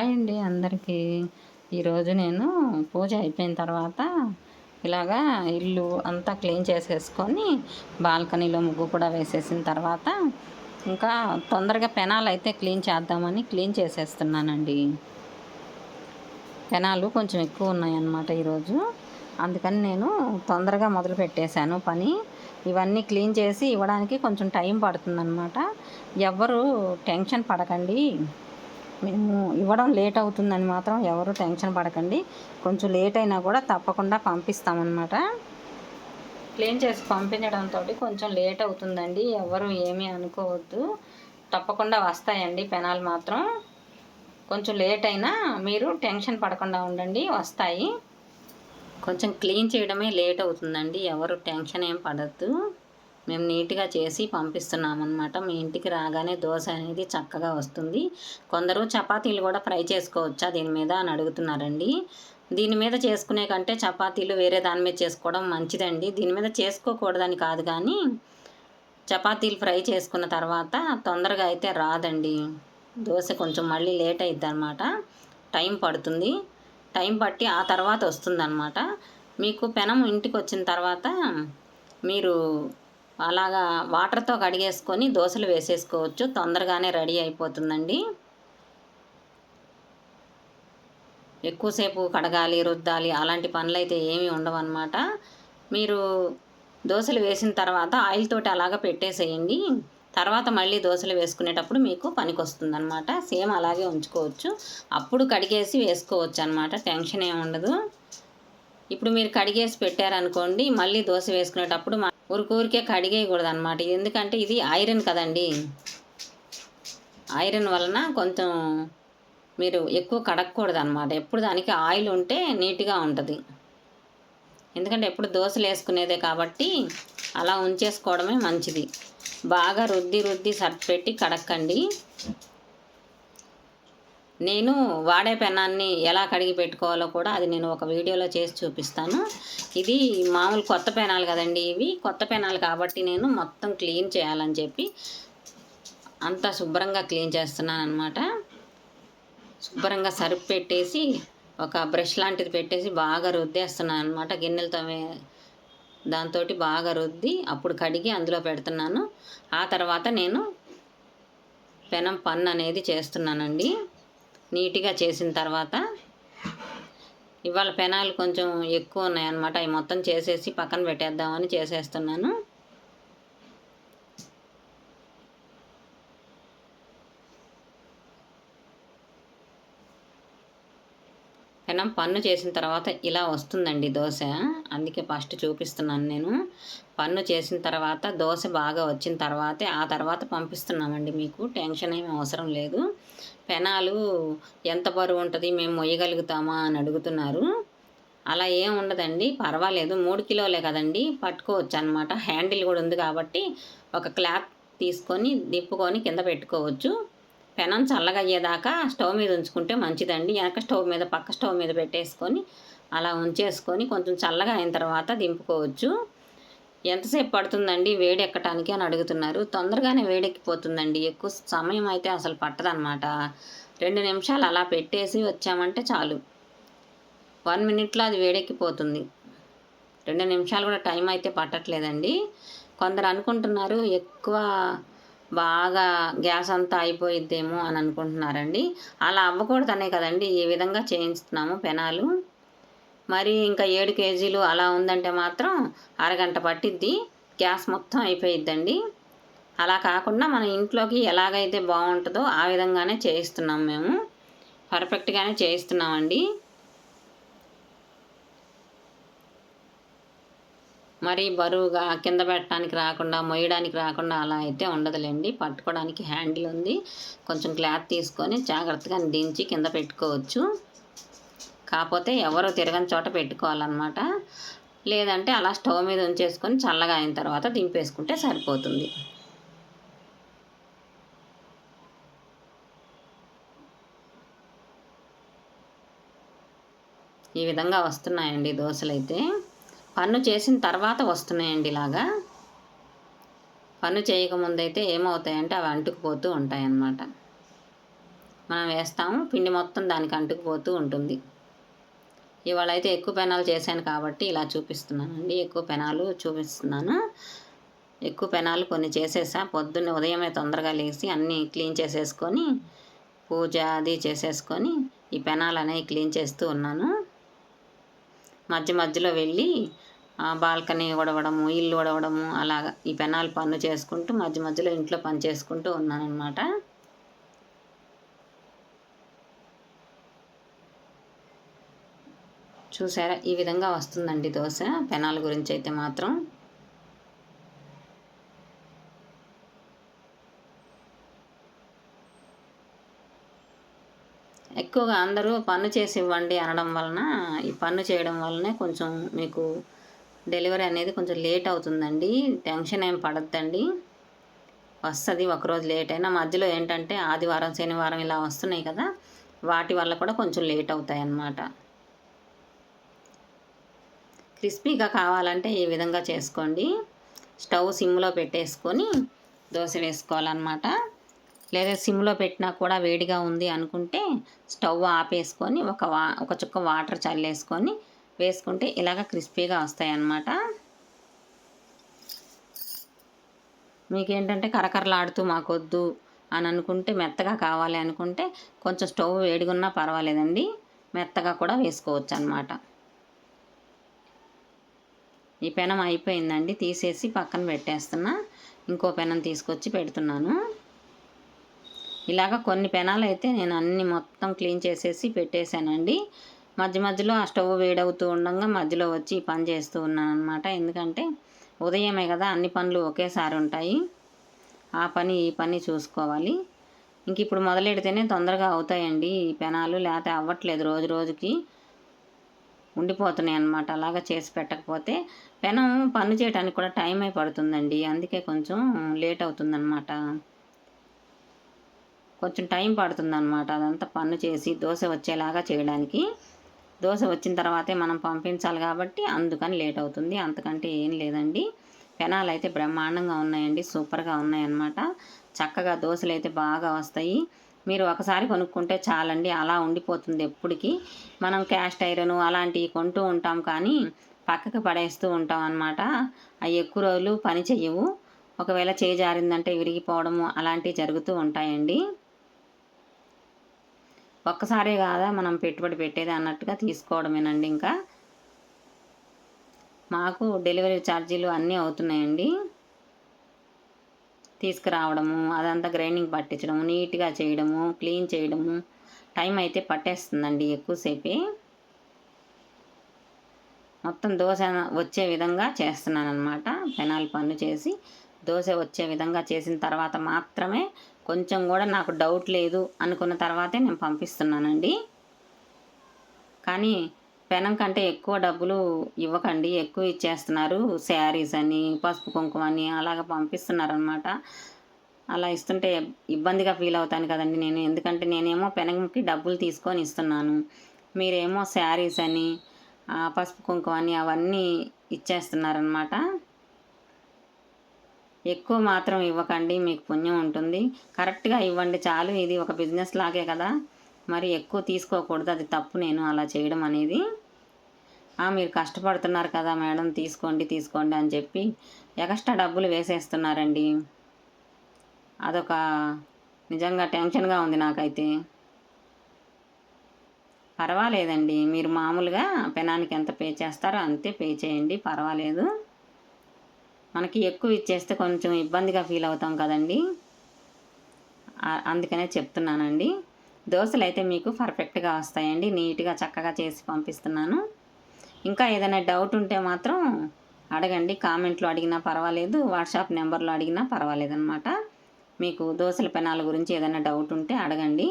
Hi అండి అందరికీ. ఈరోజు నేను పూజ అయిపోయిన తర్వాత ఇలాగా ఇల్లు అంతా క్లీన్ చేసేసుకొని బాల్కనీలో ముగ్గు కూడా వేసేసిన తర్వాత ఇంకా తొందరగా పెనాలు అయితే క్లీన్ చేద్దామని క్లీన్ చేసేస్తున్నానండి. పెనాలు కొంచెం ఎక్కువ ఉన్నాయన్నమాట ఈరోజు. అందుకని నేను తొందరగా మొదలు పెట్టేశాను పని. ఇవన్నీ క్లీన్ చేసి ఇవ్వడానికి కొంచెం టైం పడుతుందన్నమాట. ఎవ్వరు టెన్షన్ పడకండి. మేము ఇవ్వడం లేట్ అవుతుందని మాత్రం ఎవరు టెన్షన్ పడకండి. కొంచెం లేట్ అయినా కూడా తప్పకుండా పంపిస్తామన్నమాట. క్లీన్ చేసి పంపించడంతో కొంచెం లేట్ అవుతుందండి. ఎవరు ఏమీ అనుకోవద్దు. తప్పకుండా వస్తాయండి పెనాలు మాత్రం. కొంచెం లేట్ అయినా మీరు టెన్షన్ పడకుండా ఉండండి వస్తాయి. కొంచెం క్లీన్ చేయడమే లేట్ అవుతుందండి. ఎవరు టెన్షన్ ఏం పడద్దు. మేము నీట్గా చేసి పంపిస్తున్నామన్నమాట. మీ ఇంటికి రాగానే దోశ అనేది చక్కగా వస్తుంది. కొందరు చపాతీలు కూడా ఫ్రై చేసుకోవచ్చా దీని మీద అని అడుగుతున్నారండి. దీని మీద చేసుకునే కంటే చపాతీలు వేరే దాని మీద చేసుకోవడం మంచిదండి. దీని మీద చేసుకోకూడదని కాదు కానీ చపాతీలు ఫ్రై చేసుకున్న తర్వాత తొందరగా అయితే రాదండి. దోశ కొంచెం మళ్ళీ లేట్ అవుతుంది అనమాట టైం పడుతుంది. టైం పట్టి ఆ తర్వాత వస్తుందన్నమాట. మీకు పెనం ఇంటికి వచ్చిన తర్వాత మీరు అలాగా వాటర్తో కడిగేసుకొని దోశలు వేసేసుకోవచ్చు. తొందరగానే రెడీ అయిపోతుందండి. ఎక్కువసేపు కడగాలి రుద్దాలి అలాంటి పనులు అయితే ఏమీ ఉండవన్నమాట. మీరు దోశలు వేసిన తర్వాత ఆయిల్ తోటి అలాగ పెట్టేసేయండి. తర్వాత మళ్ళీ దోశలు వేసుకునేటప్పుడు మీకు పనికి అనమాట సేమ్ అలాగే ఉంచుకోవచ్చు. అప్పుడు కడిగేసి వేసుకోవచ్చు అనమాట టెన్షన్ ఏమి ఉండదు. ఇప్పుడు మీరు కడిగేసి పెట్టారనుకోండి మళ్ళీ దోశ వేసుకునేటప్పుడు ఊరికే కడిగేయకూడదు అనమాట ఎందుకంటే ఇది ఐరన్ కదండి. ఐరన్ వలన కొంచెం మీరు ఎక్కువ కడగకూడదు అనమాట ఎప్పుడు దానికి ఆయిల్ ఉంటే నీట్గా ఉంటుంది. ఎందుకంటే ఎప్పుడు దోశలు వేసుకునేదే కాబట్టి అలా ఉంచేసుకోవడమే మంచిది. బాగా రుద్ది రుద్ది సర్ఫ్ పెట్టి కడక్కండి. నేను వాడే పెనాన్ని ఎలా కడిగి పెట్టుకోవాలో కూడా అది నేను ఒక వీడియోలో చేసి చూపిస్తాను. ఇది మామూలు కొత్త పెనాలు కదండి ఇవి. కొత్త పెనాలు కాబట్టి నేను మొత్తం క్లీన్ చేయాలని చెప్పి అంతా శుభ్రంగా క్లీన్ చేస్తున్నాను అనమాట శుభ్రంగా సరుపు పెట్టేసి ఒక బ్రష్ లాంటిది పెట్టేసి బాగా రుద్దేస్తున్నాను అనమాట గిన్నెలతో దాంతో బాగా రుద్ది అప్పుడు కడిగి అందులో పెడుతున్నాను. ఆ తర్వాత నేను పెనం పన్ను అనేది చేస్తున్నానండి. నీట్గా చేసిన తర్వాత ఇవాళ పెనాలు కొంచెం ఎక్కువ ఉన్నాయన్నమాట. అవి మొత్తం చేసేసి పక్కన పెట్టేద్దామని చేసేస్తున్నాను. పెనం పన్ను చేసిన తర్వాత ఇలా వస్తుందండి దోశ. అందుకే ఫస్ట్ చూపిస్తున్నాను నేను. పన్ను చేసిన తర్వాత దోశ బాగా వచ్చిన తర్వాతే ఆ తర్వాత పంపిస్తున్నామండి మీకు. టెన్షన్ ఏమి అవసరం లేదు. పెనాలు ఎంత బరువు ఉంటుంది మేము మొయ్యగలుగుతామా అని అడుగుతున్నారు. అలా ఏం ఉండదండి పర్వాలేదు. మూడు కిలోలే కదండి పట్టుకోవచ్చు అనమాట హ్యాండిల్ కూడా ఉంది కాబట్టి ఒక క్లాత్ తీసుకొని దిప్పుకొని కింద పెట్టుకోవచ్చు. పెనం చల్లగా అయ్యేదాకా స్టవ్ మీద ఉంచుకుంటే మంచిదండి. వెనక స్టవ్ మీద పక్క స్టవ్ మీద పెట్టేసుకొని అలా ఉంచేసుకొని కొంచెం చల్లగా అయిన తర్వాత దింపుకోవచ్చు. ఎంతసేపు పడుతుందండి వేడి ఎక్కటానికి అని అడుగుతున్నారు. తొందరగానే వేడెక్కిపోతుందండి. ఎక్కువ సమయం అయితే అసలు పట్టదనమాట రెండు నిమిషాలు అలా పెట్టేసి వచ్చామంటే చాలు. వన్ మినిట్లో అది వేడెక్కిపోతుంది. రెండు నిమిషాలు కూడా టైం అయితే పట్టట్లేదండి. కొందరు అనుకుంటున్నారు ఎక్కువ బాగా గ్యాస్ అంతా అయిపోయిద్దేమో అని అనుకుంటున్నారండి. అలా అవ్వకూడదనే కదండి. ఈ విధంగా చేయించుతున్నాము పెనాలు. మరి ఇంకా ఏడు కేజీలు అలా ఉందంటే మాత్రం అరగంట పట్టిద్ది. గ్యాస్ మొత్తం అయిపోయిద్దండి. అలా కాకుండా మన ఇంట్లోకి ఎలాగైతే బాగుంటుందో ఆ విధంగానే చేయిస్తున్నాం మేము. పర్ఫెక్ట్గానే చేయిస్తున్నామండి. మరి బరువుగా కింద పెట్టడానికి రాకుండా మొయ్యడానికి రాకుండా అలా అయితే ఉండదులేండి. పట్టుకోవడానికి హ్యాండిల్ ఉంది. కొంచెం క్లాత్ తీసుకొని జాగ్రత్తగా దించి కింద పెట్టుకోవచ్చు. కాకపోతే ఎవరు తిరగని చోట పెట్టుకోవాలన్నమాట. లేదంటే అలా స్టవ్ మీద ఉంచేసుకొని చల్లగా అయిన తర్వాత దింపేసుకుంటే సరిపోతుంది. ఈ విధంగా వస్తున్నాయండి దోశలు అయితే పన్ను చేసిన తర్వాత వస్తున్నాయండి ఇలాగా. పన్ను చేయకముందైతే ఏమవుతాయంటే అవి అంటుకుపోతూ ఉంటాయన్నమాట. మనం వేస్తాము పిండి మొత్తం దానికి అంటుకుపోతూ ఉంటుంది. ఇవాళ అయితే ఎక్కువ పెనాలు చేశాను కాబట్టి ఇలా చూపిస్తున్నానండి. ఎక్కువ పెనాలు చూపిస్తున్నాను. ఎక్కువ పెనాలు కొన్ని చేసేసా. పొద్దున్నే ఉదయమే తొందరగా లేచి అన్నీ క్లీన్ చేసేసుకొని పూజ అది చేసేసుకొని ఈ పెనాలు అనేవి క్లీన్ చేస్తూ ఉన్నాను. మధ్య మధ్యలో వెళ్ళి బాల్కనీ ఉడవడము ఇల్లు ఉడవడము అలాగా ఈ పెనాలు పన్ను చేసుకుంటూ మధ్య మధ్యలో ఇంట్లో పని చేసుకుంటూ ఉన్నాను చూసారా? ఈ విధంగా వస్తుందండి దోశ. పెనాల గురించి అయితే మాత్రం. ఎక్కువగా అందరూ పన్ను చేసి ఇవ్వండి అనడం వలన ఈ పన్ను చేయడం వలనే కొంచెం మీకు డెలివరీ అనేది కొంచెం లేట్ అవుతుందండి. టెన్షన్ ఏం పడద్దండి. వస్తుంది ఒకరోజు లేట్ అయినా. మధ్యలో ఏంటంటే ఆదివారం శనివారం ఇలా వస్తున్నాయి కదా. వాటి వల్ల కూడా కొంచెం లేట్ అవుతాయి అన్నమాట క్రిస్పీగా కావాలంటే ఈ విధంగా చేసుకోండి. స్టవ్ సిమ్లో పెట్టేసుకొని దోశ వేసుకోవాలన్నమాట. లేదా సిమ్లో పెట్టినా కూడా వేడిగా ఉంది అనుకుంటే స్టవ్ ఆపేసుకొని ఒక వా ఒక చుక్క వాటర్ చల్లేసుకొని వేసుకుంటే ఇలాగ క్రిస్పీగా వస్తాయి అన్నమాట మీకేంటంటే కరకరలాడుతూ మాకొద్దు అని అనుకుంటే మెత్తగా కావాలి అనుకుంటే కొంచెం స్టవ్ వేడిగా ఉన్నా పర్వాలేదండి. మెత్తగా కూడా వేసుకోవచ్చు అనమాట ఈ పెనం అయిపోయిందండి తీసేసి పక్కన పెట్టేస్తున్నా. ఇంకో పెనం తీసుకొచ్చి పెడుతున్నాను. ఇలాగ కొన్ని పెనాలు అయితే నేను అన్ని మొత్తం క్లీన్ చేసేసి పెట్టేశానండి. మధ్య మధ్యలో ఆ స్టవ్ వేడవుతూ ఉండగా మధ్యలో వచ్చి పని చేస్తూ ఉన్నాను అనమాట ఎందుకంటే ఉదయమే కదా అన్ని పనులు ఒకేసారి ఉంటాయి. ఆ పని ఈ పని చూసుకోవాలి. ఇంక ఇప్పుడు మొదలెడితేనే తొందరగా అవుతాయండి ఈ పెనాలు. లేకపోతే అవ్వట్లేదు రోజు రోజుకి. ఉండిపోతున్నాయి అన్నమాట. అలాగా చేసి పెట్టకపోతే పెనం పన్ను చేయడానికి కూడా టైం అయి పడుతుందండి. అందుకే కొంచెం లేట్ అవుతుందన్నమాట. కొంచెం టైం పడుతుందన్నమాట. అదంతా పన్ను చేసి దోశ వచ్చేలాగా చేయడానికి. దోశ వచ్చిన తర్వాతే మనం పంపించాలి కాబట్టి అందుకని లేట్ అవుతుంది. అంతకంటే ఏం లేదండి. పెనాలు అయితే బ్రహ్మాండంగా ఉన్నాయండి. సూపర్గా ఉన్నాయన్నమాట. చక్కగా దోశలు అయితే బాగా వస్తాయి. మీరు ఒకసారి కొనుక్కుంటే చాలండి అలా ఉండిపోతుంది ఎప్పటికీ మనం క్యాస్ట్ ఐరన్ అలాంటివి కొంటూ ఉంటాం కానీ పక్కకి పడేస్తూ ఉంటాం అనమాట అవి ఎక్కువ రోజులు పని చెయ్యవు. ఒకవేళ చేయి జారిందంటే విరిగిపోవడము అలాంటివి జరుగుతూ ఉంటాయండి. ఒక్కసారే కాదా మనం పెట్టుబడి పెట్టేది అన్నట్టుగా తీసుకోవడమేనండి ఇంకా. మాకు డెలివరీ ఛార్జీలు అన్నీ అవుతున్నాయండి. తీసుకురావడము అదంతా గ్రైండింగ్ పట్టించడము నీట్గా చేయడము క్లీన్ చేయడము టైం అయితే పట్టేస్తుందండి ఎక్కువసేపే. మొత్తం దోశ వచ్చే విధంగా చేస్తున్నాను అనమాట పెనాల్ పన్ను చేసి దోశ వచ్చే విధంగా చేసిన తర్వాత మాత్రమే కొంచెం కూడా నాకు డౌట్ లేదు అనుకున్న తర్వాతే నేను పంపిస్తున్నానండి. కానీ పెనం కంటే ఎక్కువ డబ్బులు ఇవ్వకండి ఎక్కువ ఇచ్చేస్తున్నారు. శారీస్ అని పసుపు కుంకుమ అని అలాగ పంపిస్తున్నారనమాట అలా ఇస్తుంటే ఇబ్బందిగా ఫీల్ అవుతాను కదండి నేను. ఎందుకంటే నేనేమో పెనంకి డబ్బులు తీసుకొని ఇస్తున్నాను. మీరేమో శారీస్ అని పసుపు కుంకుమ అని అవన్నీ ఇచ్చేస్తున్నారనమాట ఎక్కువ మాత్రం ఇవ్వకండి మీకు పుణ్యం ఉంటుంది. కరెక్ట్గా ఇవ్వండి చాలు ఇది ఒక బిజినెస్ లాగే కదా. మరి ఎక్కువ తీసుకోకూడదు అది తప్పు నేను అలా చేయడం అనేది. మీరు కష్టపడుతున్నారు కదా మేడం తీసుకోండి తీసుకోండి అని చెప్పి ఎక్స్ట్రా డబ్బులు వేసేస్తున్నారండి. అదొక నిజంగా టెన్షన్గా ఉంది నాకైతే. పర్వాలేదండి మీరు మామూలుగా పెనానికి ఎంత పే చేస్తారో అంతే పే చేయండి పర్వాలేదు. మనకి ఎక్కువ ఇచ్చేస్తే కొంచెం ఇబ్బందిగా ఫీల్ అవుతాం కదండి. అందుకనే చెప్తున్నానండి. దోశలు అయితే మీకు పర్ఫెక్ట్గా వస్తాయండి నీట్గా చక్కగా చేసి పంపిస్తున్నాను. ఇంకా ఏదైనా డౌట్ ఉంటే మాత్రం అడగండి. కామెంట్లో అడిగినా పర్వాలేదు. వాట్సాప్ నెంబర్లో అడిగినా పర్వాలేదు అనమాట మీకు దోశల పెనాల గురించి ఏదైనా డౌట్ ఉంటే అడగండి.